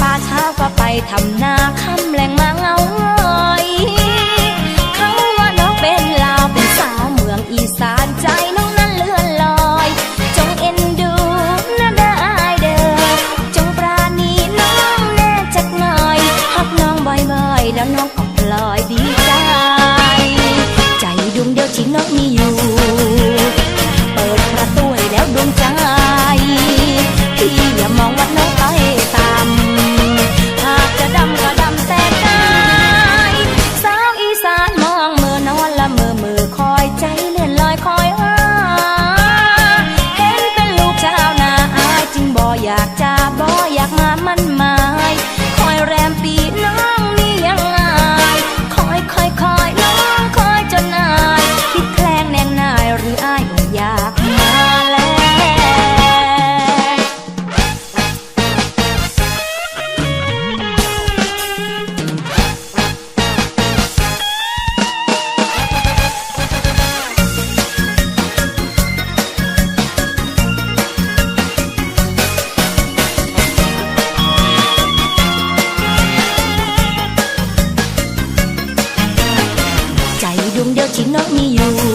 ฟ้าเช้าฟ้าไปทำนาคำแหลงมาเงาหอยเขาว่าน้องเป็นลาวเป็นสาวเมืองอีสานใจน้องนั้นเลื่อนลอย จงเอ็นดูนะได้เด้อจงปราณีน้องแน่จักหน่อยหักน้องบ่อยๆแล้วน้องก็พลอยดีใจ ใจดวงเดียวที่น้องมีอยู่ ใจดวง